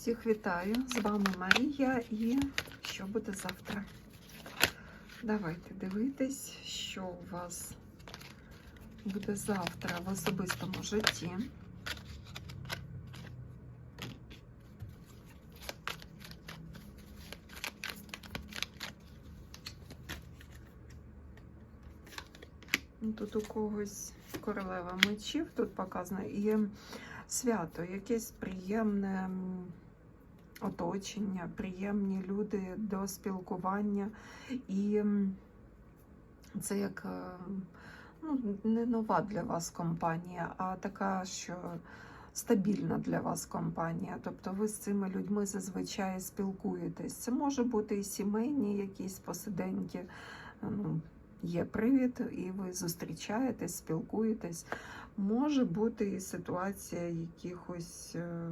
Всіх вітаю! З вами Марія і що буде завтра? Давайте дивитись, що у вас буде завтра в особистому житті. Ну, Тут у когось королева мечів, тут показано, і свято, якесь приємне оточення, приємні люди до спілкування. І це як е, ну, не нова для вас компанія, а така, що стабільна для вас компанія. Тобто ви з цими людьми зазвичай спілкуєтесь. Це може бути і сімейні якісь посиденьки. Ну, Є привід, і ви зустрічаєтесь, спілкуєтесь. Може бути і ситуація якихось е,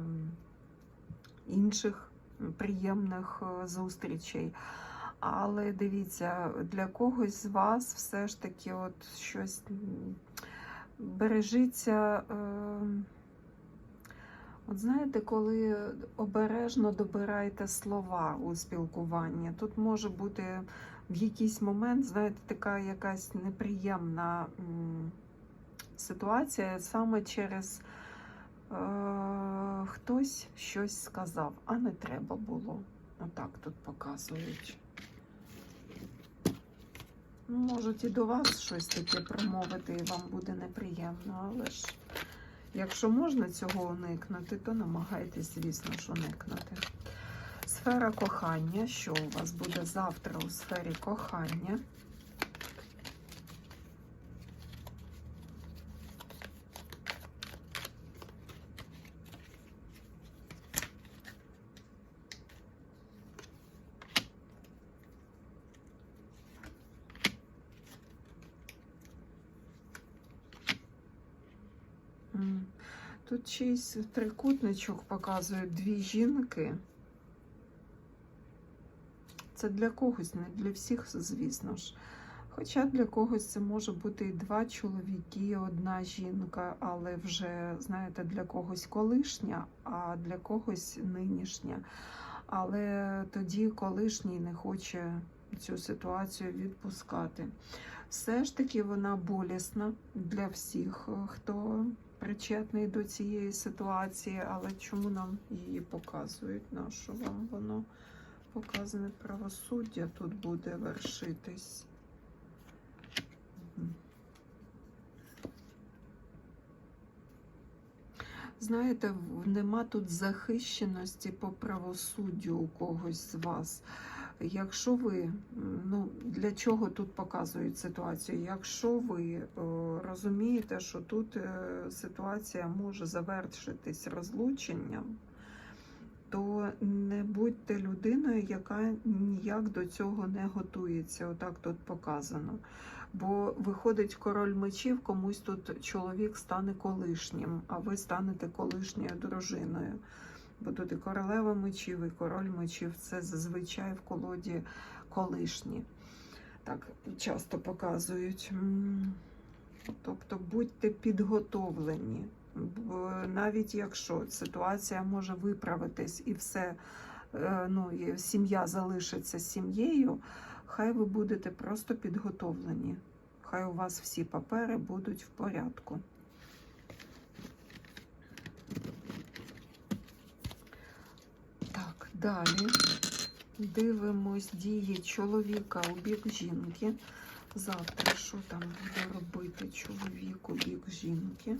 інших приємних е, зустрічей. Але дивіться, для когось з вас все ж таки от щось м, бережіться. Е, От знаєте, коли обережно добираєте слова у спілкуванні, тут може бути в якийсь момент, знаєте, така якась неприємна ситуація саме через хтось щось сказав, а не треба було. Отак тут показують. Ну, Можуть і до вас щось таке промовити, і вам буде неприємно, але ж якщо можна цього уникнути, то намагайтесь, звісно ж, уникнути. Сфера кохання. Що у вас буде завтра у сфері кохання? М, Тут чийсь трикутничок показує дві жінки. Це для когось, не для всіх, звісно ж. Хоча для когось це може бути і два чоловіки, одна жінка, але вже, знаєте, для когось колишня, а для когось нинішня. Але тоді колишній не хоче цю ситуацію відпускати. Все ж таки вона болісна для всіх, хто причетний до цієї ситуації, але чому нам її показують? Нащо вам воно? Показане правосуддя тут буде вершитись. Знаєте, нема тут захищеності по правосуддю у когось з вас. Якщо ви, ну для чого тут показують ситуацію? Якщо ви о, розумієте, що тут е, ситуація може завершитись розлученням, то не будьте людиною, яка ніяк до цього не готується. Отак тут показано. Бо виходить король мечів, комусь тут чоловік стане колишнім, а ви станете колишньою дружиною. І королева мечів, і король мечів це зазвичай в колоді колишні. Так часто показують. Тобто будьте підготовлені. Навіть якщо ситуація може виправитись і все, е, ну, сім'я залишиться сім'єю, хай ви будете просто підготовлені. Хай у вас всі папери будуть в порядку. Так, далі дивимось дії чоловіка у бік жінки. Завтра що там буде робити чоловік у бік жінки?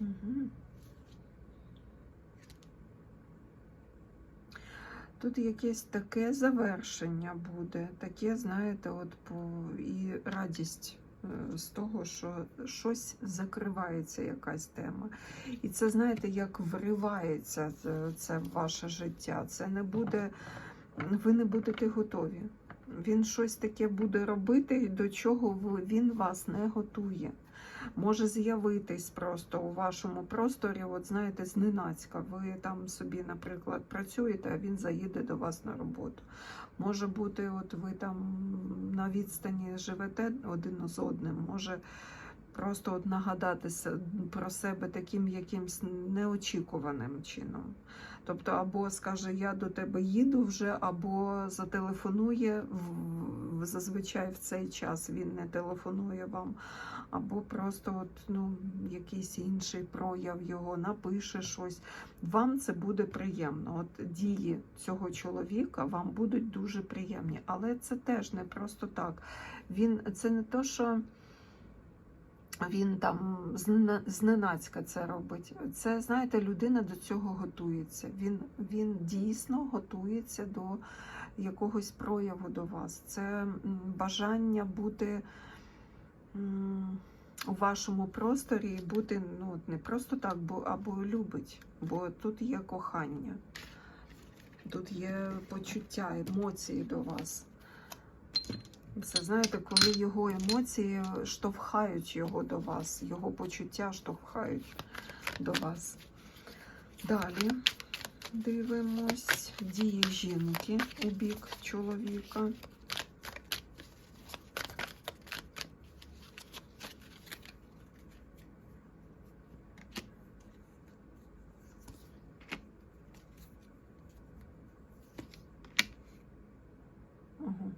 Угу. Тут якесь таке завершення буде, таке, знаєте, от по і радість е, з того, що щось закривається, якась тема. І це, знаєте, як вривається це- в ваше життя. Це не буде, ви не будете готові. Він щось таке буде робити, до чого він вас не готує. Може з'явитись просто у вашому просторі, от знаєте, зненацька. Ви там собі, наприклад, працюєте, а він заїде до вас на роботу. Може бути, от ви там на відстані живете один з одним, може просто от нагадати про себе таким якимсь неочікуваним чином. Тобто, або скаже, я до тебе їду вже, або зателефонує зазвичай в цей час він не телефонує вам, або просто от, ну, якийсь інший прояв його, напише щось. Вам це буде приємно. От дії цього чоловіка вам будуть дуже приємні. Але це теж не просто так. Він це не то, що він там зненацька це робить. Це, знаєте, людина до цього готується. Він, він дійсно готується до якогось прояву до вас. Це бажання бути у вашому просторі бути ну, не просто так, бо або любить, бо тут є кохання, тут є почуття, емоції до вас. Це знаєте, коли його емоції штовхають його до вас, його почуття штовхають до вас. Далі дивимось дії жінки у бік чоловіка. Угу.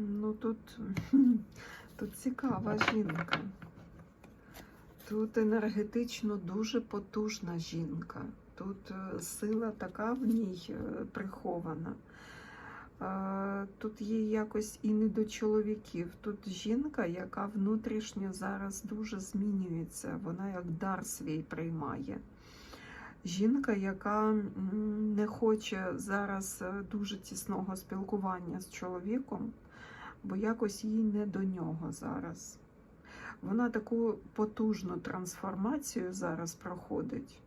Ну тут, тут цікава жінка. Тут енергетично дуже потужна жінка. Тут е, сила така в ній е, прихована. Е, Тут є якось і не до чоловіків. Тут жінка, яка внутрішньо зараз дуже змінюється. Вона як дар свій приймає. Жінка, яка не хоче зараз дуже тісного спілкування з чоловіком, бо якось їй не до нього зараз. Вона таку потужну трансформацію зараз проходить.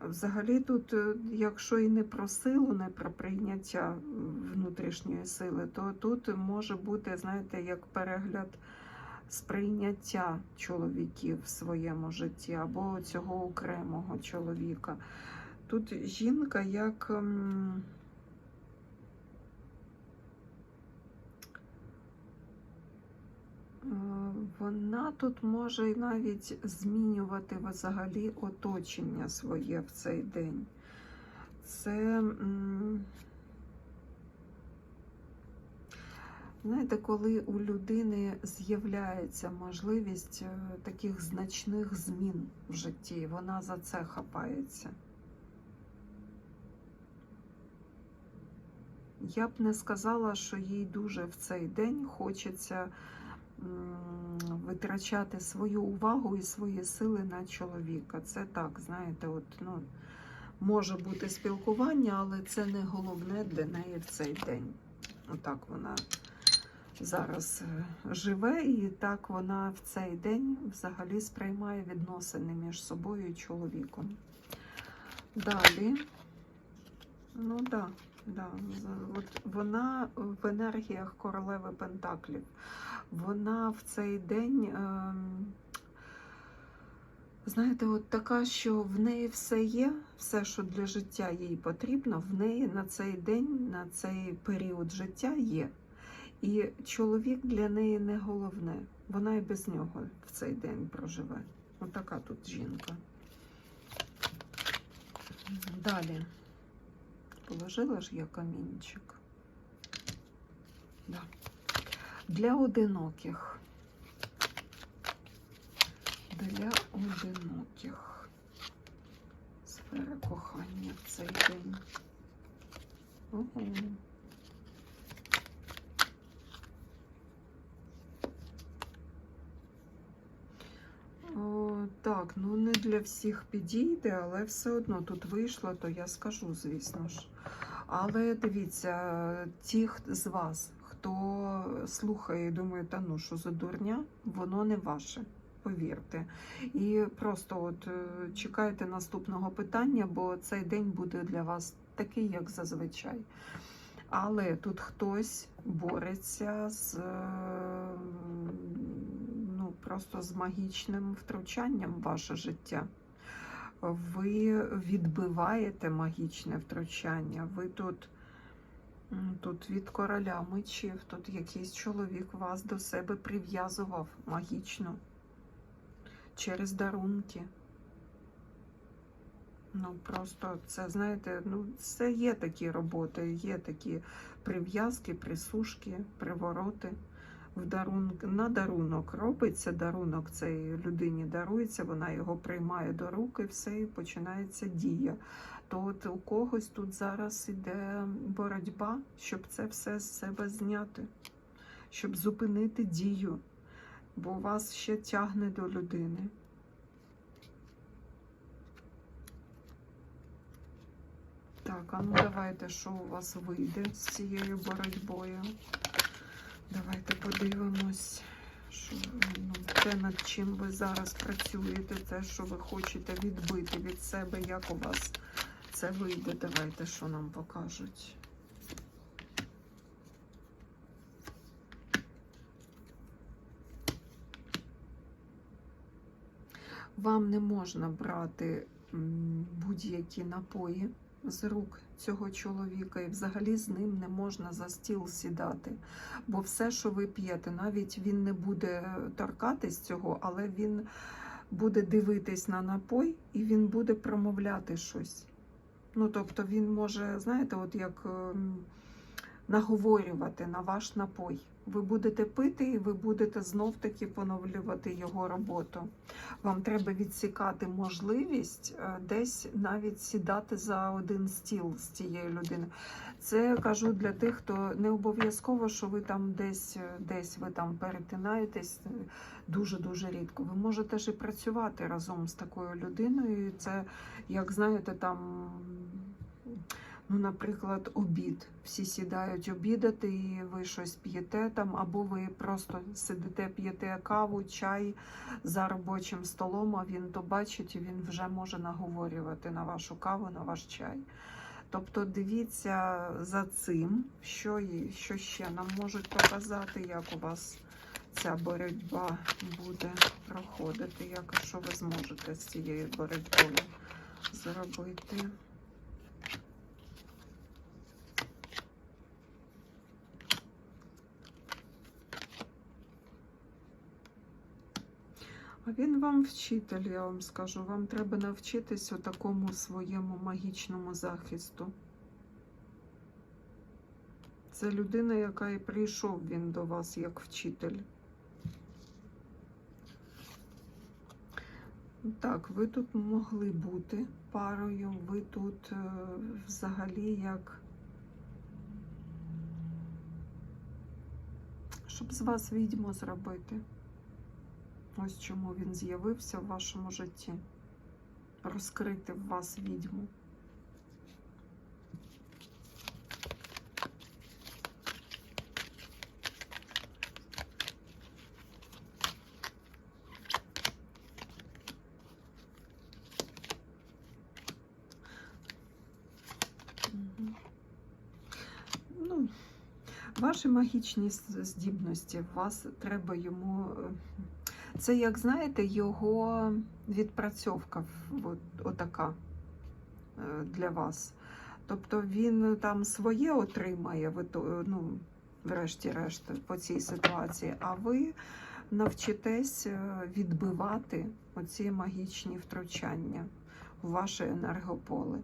Взагалі, тут, е, якщо і не про силу, не про прийняття внутрішньої сили, то тут може бути, знаєте, як перегляд сприйняття чоловіків в своєму житті або цього окремого чоловіка. Тут жінка як. ем, Е, Вона тут може навіть змінювати взагалі оточення своє в цей день. Це, знаєте, коли у людини з'являється можливість е, таких значних змін в житті, вона за це хапається. Я б не сказала, що їй дуже в цей день хочеться витрачати свою увагу і свої сили на чоловіка. Це так, знаєте, от, ну, може бути спілкування, але це не головне для неї в цей день. Отак вона зараз е, живе, і так вона в цей день взагалі сприймає відносини між собою і чоловіком. Далі, ну так. Да. Да, от вона в енергіях королеви Пентаклів. Вона в цей день, ем, знаєте, от така, що в неї все є, все, що для життя їй потрібно, в неї на цей день, на цей період життя є. І чоловік для неї не головне. Вона і без нього в цей день проживе. Отака тут жінка. Далі. Положила ж я камінчик. Да. Для одиноких. Для одиноких. Сфера кохання в цей день. Ого. О, так, ну не для всіх підійде, але все одно тут вийшло, то я скажу, звісно ж. Але дивіться, ті з вас, хто слухає і думає, та ну що за дурня, воно не ваше. повірте. І просто от е, чекайте наступного питання, бо цей день буде для вас такий, як зазвичай. Але тут хтось бореться з е, ну, просто з магічним втручанням в ваше життя. Ви відбиваєте магічне втручання. Ви тут, тут від короля мечів, тут якийсь чоловік вас до себе прив'язував магічно через дарунки. Ну, просто це, знаєте, ну, це є такі роботи, є такі прив'язки, присушки, привороти. В дарун... На дарунок робиться дарунок цій людині дарується, вона його приймає до рук і все, і починається дія. То от у когось тут зараз іде боротьба, щоб це все з себе зняти, щоб зупинити дію, бо вас ще тягне до людини. Так, а ну давайте, що у вас вийде з цією боротьбою. Давайте подивимось, що ну, те, над чим ви зараз працюєте, те, що ви хочете відбити від себе, як у вас це вийде. Давайте, що нам покажуть. Вам не можна брати будь-які напої з рук цього чоловіка, і взагалі з ним не можна за стіл сідати. Бо все, що ви п'єте, навіть він не буде торкатись цього, але він буде дивитись на напой і він буде промовляти щось. Ну, тобто він може, знаєте, от як ем, наговорювати на ваш напой. Ви будете пити, і ви будете знов-таки поновлювати його роботу. Вам треба відсікати можливість е, десь навіть сідати за один стіл з цією людиною. Це кажу для тих, хто не обов'язково, що ви там десь е, десь ви там перетинаєтесь дуже дуже рідко. Ви можете ж і працювати разом з такою людиною. Це, як знаєте, там. Ну, наприклад, обід. Всі сідають обідати, і ви щось п'єте там, або ви просто сидите, п'єте каву, чай за робочим столом, а він то бачить і він вже може наговорювати на вашу каву, на ваш чай. Тобто дивіться за цим, що, що ще нам можуть показати, як у вас ця боротьба буде проходити, як що ви зможете з цією боротьбою зробити. А він вам вчитель, я вам скажу. Вам треба навчитись у такому своєму магічному захисту. Це людина, яка і прийшов він до вас як вчитель. Так, ви тут могли бути парою, ви тут е, взагалі як. Щоб з вас відьму зробити. Ось чому він з'явився в вашому житті. Розкрити в вас відьму. Ну, ваші магічні здібності, вас треба йому. Це, як знаєте, його відпрацьовка отака е, для вас. Тобто він там своє отримає, ну, врешті-решт, по цій ситуації, а ви навчитесь е, відбивати оці магічні втручання в ваше енергополе.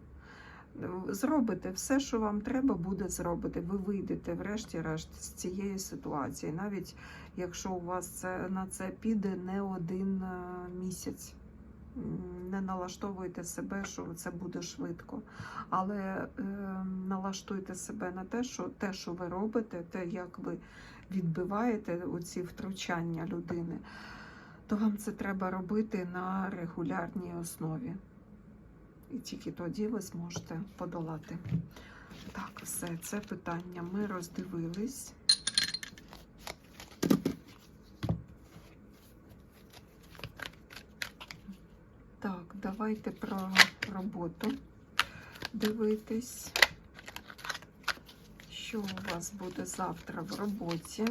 Зробите все, що вам треба буде зробити. Ви вийдете, врешті-решт, з цієї ситуації, навіть якщо у вас це, на це піде не один е, місяць. Не налаштовуйте себе, що це буде швидко. Але е, налаштуйте себе на те, що те, що ви робите, те, як ви відбиваєте оці втручання людини, то вам це треба робити на регулярній основі. І тільки тоді ви зможете подолати. Так, все, це питання ми роздивились. Так, давайте про роботу дивитись, що у вас буде завтра в роботі.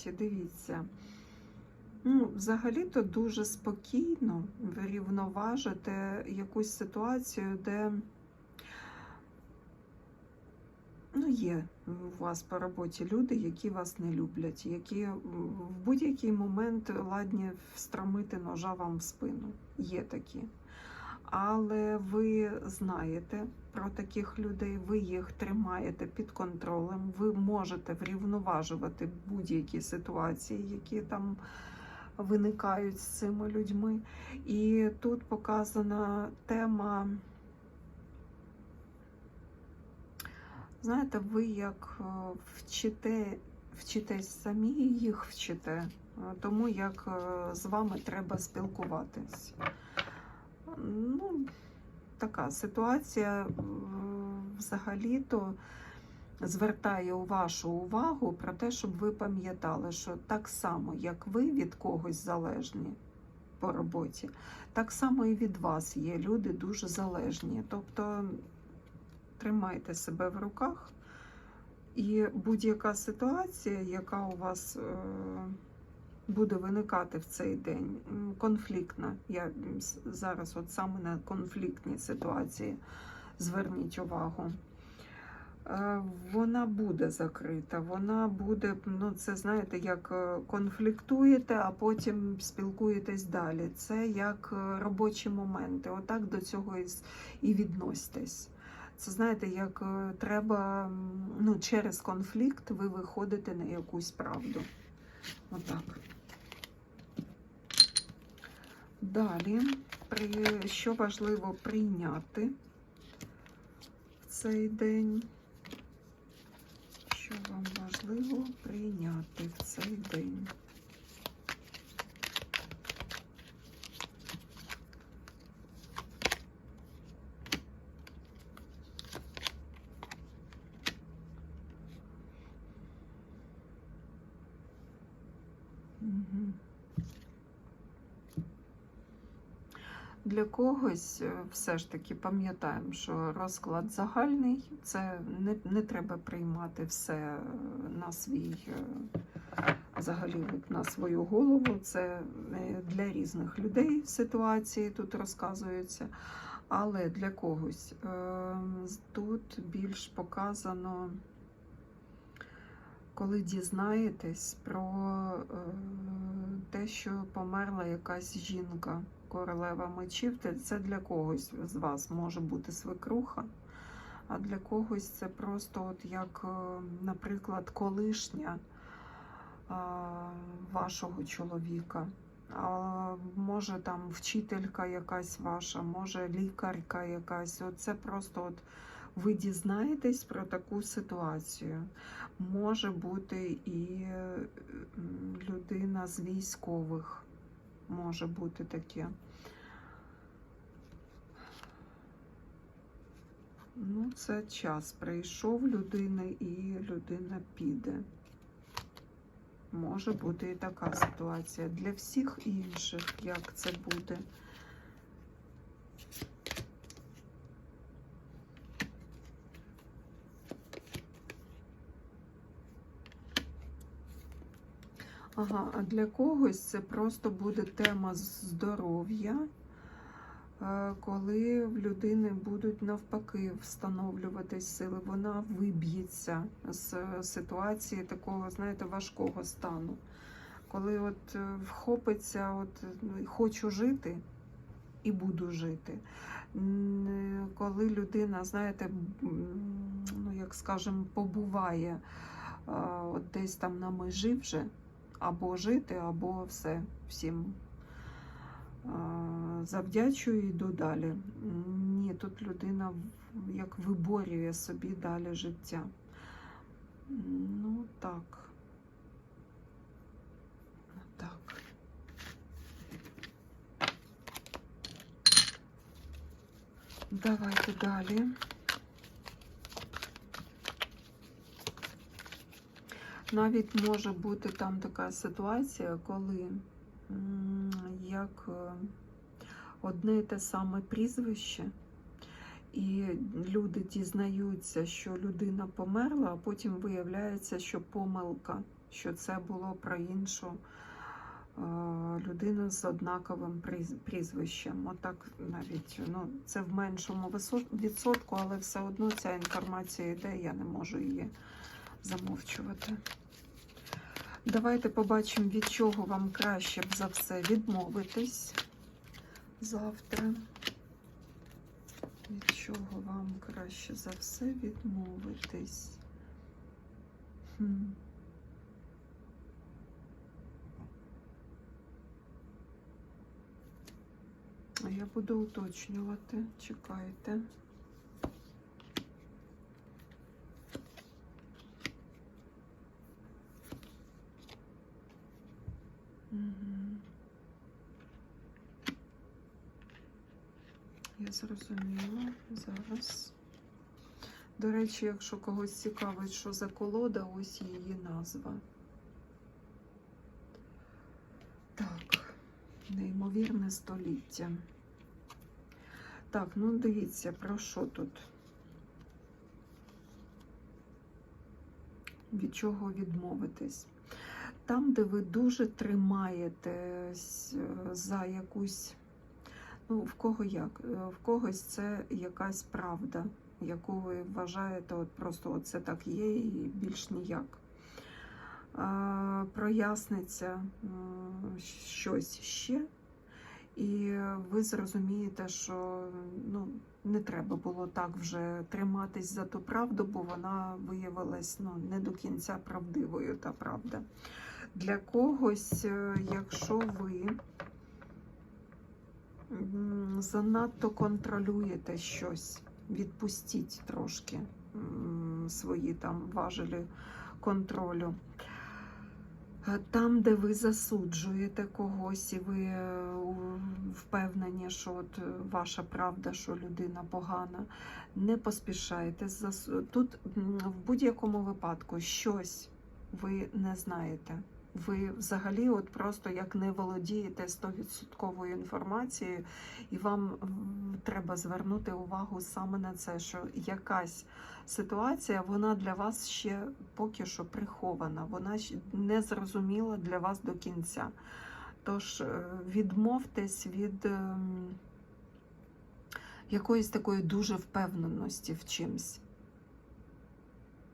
Роботі, дивіться. Ну, взагалі-то дуже спокійно врівноважити якусь ситуацію, де ну, є у вас по роботі люди, які вас не люблять, які в будь-який момент ладні встромити ножа вам в спину. Є такі. Але ви знаєте про таких людей, ви їх тримаєте під контролем, ви можете врівноважувати будь-які ситуації, які там виникають з цими людьми. І тут показана тема. Знаєте, ви як е, вчите, вчитесь самі, їх вчите, е, тому як е, з вами треба спілкуватись. Ну, така ситуація е, взагалі-то звертає вашу увагу про те, щоб ви пам'ятали, що так само, як ви від когось залежні по роботі, так само і від вас є люди дуже залежні. Тобто тримайте себе в руках, і будь-яка ситуація, яка у вас е, буде виникати в цей день, конфліктна. Я зараз от саме на конфліктні ситуації зверніть увагу. Е, Вона буде закрита, вона буде, ну це знаєте, як е, конфліктуєте, а потім спілкуєтесь далі. Це як е, робочі моменти. Отак до цього і, відноситесь. Це знаєте, як треба ну, через конфлікт ви виходите на якусь правду. Отак. Далі, що важливо прийняти в цей день? Що вам важливо прийняти в цей день? Для когось е, все ж таки пам'ятаємо, що розклад загальний, це не, не треба приймати все е, на свій е, взагалі на свою голову. Це для різних людей ситуації тут розказуються. Але для когось тут більш показано, коли дізнаєтесь про те, що померла якась жінка. Королева мечів, це для когось з вас може бути свекруха, а для когось це просто от як, е, наприклад, колишня вашого чоловіка. А, може там вчителька якась ваша, може лікарка якась. Це просто от ви дізнаєтесь про таку ситуацію. Може бути і е, людина з військових може бути таке. Ну, це час прийшов людини і людина піде. Може бути і така ситуація. Для всіх інших, як це буде. Ага, а для когось це просто буде тема здоров'я, е, коли в людини будуть навпаки встановлюватись сили, вона виб'ється з ситуації такого, знаєте, важкого стану. Коли от е, вхопиться, от ну, хочу жити і буду жити. Коли людина, знаєте, ну як скажемо, побуває от десь там на межі вже або жити, або все всім е, завдячую йду далі. Ні, тут людина як виборює собі далі життя. Ну так. Так. Давайте далі. Навіть може бути там така ситуація, коли як е, одне і те саме прізвище, і люди дізнаються, що людина померла, а потім виявляється, що помилка, що це було про іншу е, людину з однаковим прізвищем. Отак навіть ну, це в меншому відсотку, але все одно ця інформація йде, я не можу її замовчувати. Давайте побачимо, від чого вам краще б за все відмовитись завтра. Від чого вам краще за все відмовитись? Хм. Я буду уточнювати. Чекайте. Я зрозуміла зараз. До речі, якщо когось цікавить, що за колода, ось її назва. Так, неймовірне століття. Так, ну дивіться, про що тут? Від чого відмовитись? Там, де ви дуже тримаєтесь е, за якусь, ну, в кого як, Е, в когось це якась правда, яку ви вважаєте, от просто це так є і більш ніяк. Проясниться щось ще, і ви зрозумієте, що ну, не треба було так вже триматись за ту правду, бо вона виявилась ну, не до кінця правдивою, та правда. Для когось, е, якщо ви занадто контролюєте щось, відпустіть трошки свої там важелі контролю. Е, Там, де ви засуджуєте когось, і ви е, впевнені, що от ваша правда, що людина погана, не поспішайте. Тут в будь-якому випадку щось ви не знаєте. Ви взагалі от просто як не володієте 100% інформацією, і вам треба звернути увагу саме на це, що якась ситуація, вона для вас ще поки що прихована, вона не зрозуміла для вас до кінця. Тож е, відмовтесь від ем, якоїсь такої дуже впевненості в чимсь.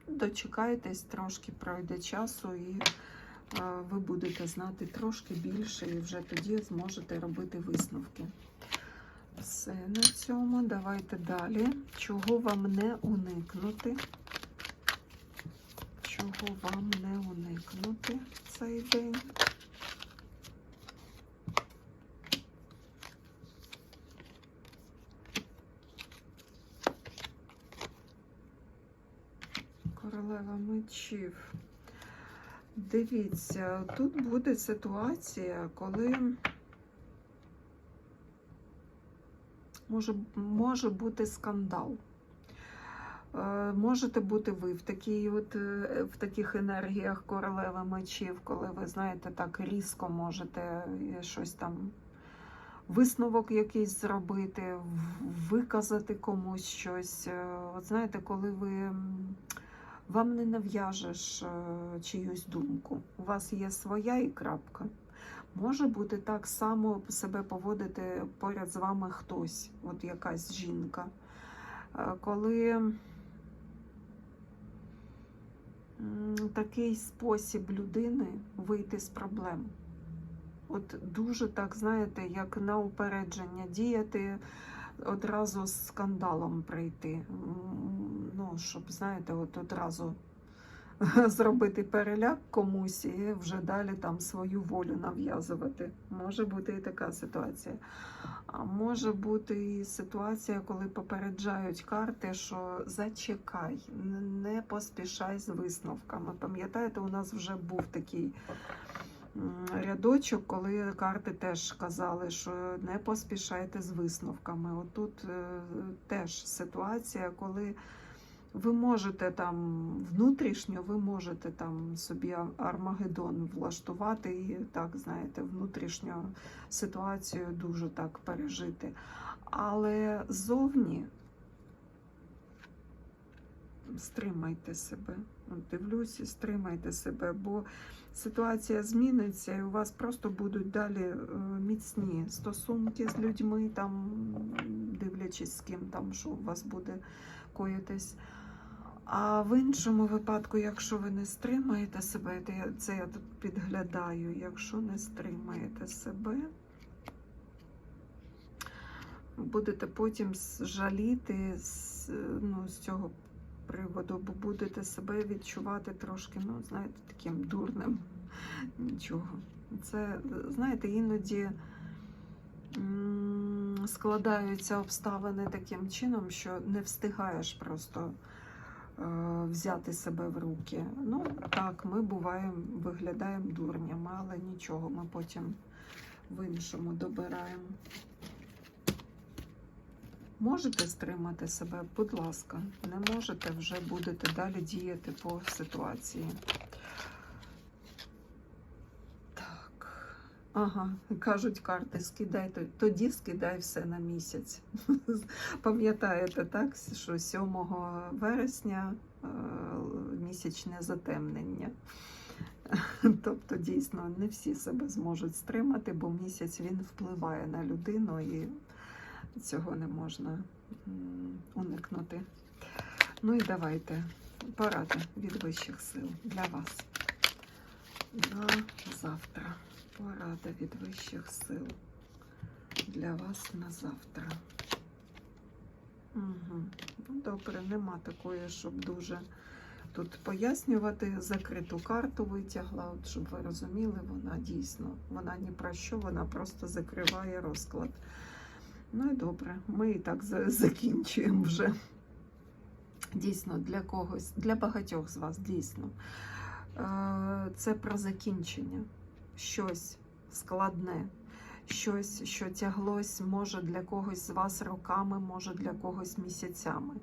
Дочекайтесь, трошки пройде часу, і ви будете знати трошки більше, і вже тоді зможете робити висновки. Все на цьому. Давайте далі. Чого вам не уникнути? Чого вам не уникнути в цей день? Королева мечів. Дивіться, тут буде ситуація, коли може, може бути скандал. Е, Можете бути ви в, такій от, е, в таких енергіях королеви мечів, коли ви знаєте, так різко можете е, щось там, висновок якийсь зробити, виказати комусь щось. От знаєте, коли ви вам не нав'яжеш е, чиюсь думку, у вас є своя і крапка. Може бути так само себе поводити поряд з вами хтось, от якась жінка. Е, Коли такий спосіб людини вийти з проблем. От дуже так, знаєте, як на упередження діяти, одразу з скандалом прийти. Ну, щоб, знаєте, от одразу зробити переляк комусь і вже далі там свою волю нав'язувати. Може бути і така ситуація. А може бути і ситуація, коли попереджають карти, що зачекай, не поспішай з висновками. Пам'ятаєте, у нас вже був такий рядочок, коли карти теж казали, що не поспішайте з висновками. Отут е, теж ситуація, коли ви можете там внутрішньо, ви можете там собі Армагеддон влаштувати і так, знаєте, внутрішню ситуацію дуже так пережити. Але зовні стримайте себе. Дивлюсь, стримайте себе, бо ситуація зміниться, і у вас просто будуть далі е, міцні стосунки з людьми, там, дивлячись, з ким там, що у вас буде коїтись. А в іншому випадку, якщо ви не стримаєте себе, це я тут підглядаю, якщо не стримаєте себе, будете потім жаліти з, ну, з цього приводу, бо будете себе відчувати трошки, ну, знаєте, таким дурним. Нічого. Це, знаєте, іноді складаються обставини таким чином, що не встигаєш просто е, взяти себе в руки. Ну, так, ми буваємо, виглядаємо дурнями, але нічого, ми потім в іншому добираємо. Можете стримати себе, будь ласка, не можете, вже будете далі діяти по ситуації. Так. Ага, кажуть карти, скидай, тоді скидай все на місяць. Пам'ятаєте, так, що 7 вересня е, місячне затемнення. Тобто, дійсно, не всі себе зможуть стримати, бо місяць він впливає на людину і цього не можна уникнути. Ну і давайте поради від вищих сил для вас. На завтра. Порада від вищих сил для вас на завтра. Угу. Добре, нема такої, щоб дуже тут пояснювати. Закриту карту витягла, от, щоб ви розуміли, вона дійсно, вона ні про що, вона просто закриває розклад. Ну і добре, ми і так закінчуємо вже. Дійсно, для когось, для багатьох з вас, дійсно. Е, Це про закінчення. Щось складне, щось, що тяглось, може для когось з вас роками, може для когось місяцями.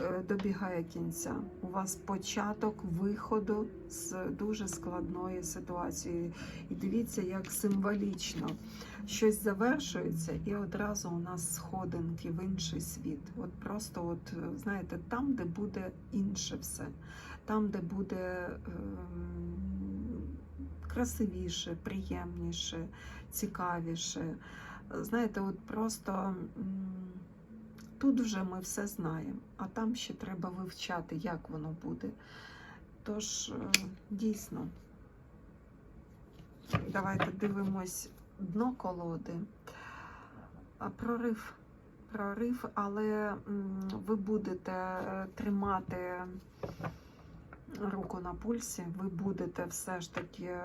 Е, Добігає кінця. У вас початок виходу з дуже складної ситуації. І дивіться, як символічно щось завершується, і одразу у нас сходинки в інший світ. От просто, от знаєте, там, де буде інше все, там, де буде ем, красивіше, приємніше, цікавіше. Знаєте, от просто тут вже ми все знаємо, а там ще треба вивчати, як воно буде. Тож, е, дійсно, давайте дивимось дно колоди. Прорив. Прорив, але ви будете е, тримати руку на пульсі, ви будете все ж таки е,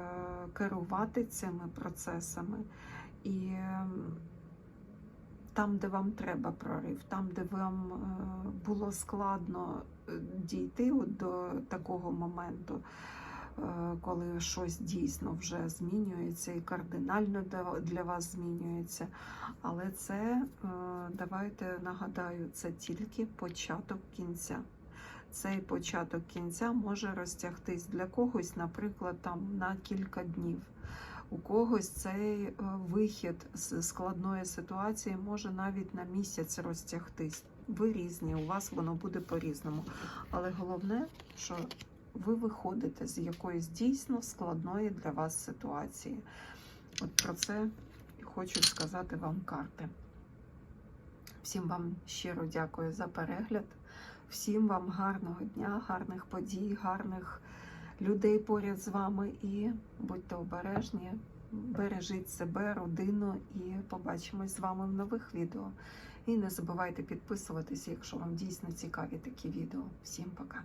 керувати цими процесами. І там, де вам треба прорив, там, де вам е, було складно е, дійти до такого моменту, е, коли щось дійсно вже змінюється і кардинально для- вас змінюється. Але це, давайте нагадаю, це тільки початок кінця. Цей початок кінця може розтягтись для когось, наприклад, там на кілька днів. У когось цей е, вихід з складної ситуації може навіть на місяць розтягтись. Ви різні, у вас воно буде по-різному. Але головне, що ви виходите з якоїсь дійсно складної для вас ситуації. От про це хочуть сказати вам карти. Всім вам щиро дякую за перегляд. Всім вам гарного дня, гарних подій, гарних людей поряд з вами і будьте обережні, бережіть себе, родину і побачимось з вами в нових відео. І не забувайте підписуватися, якщо вам дійсно цікаві такі відео. Всім пока!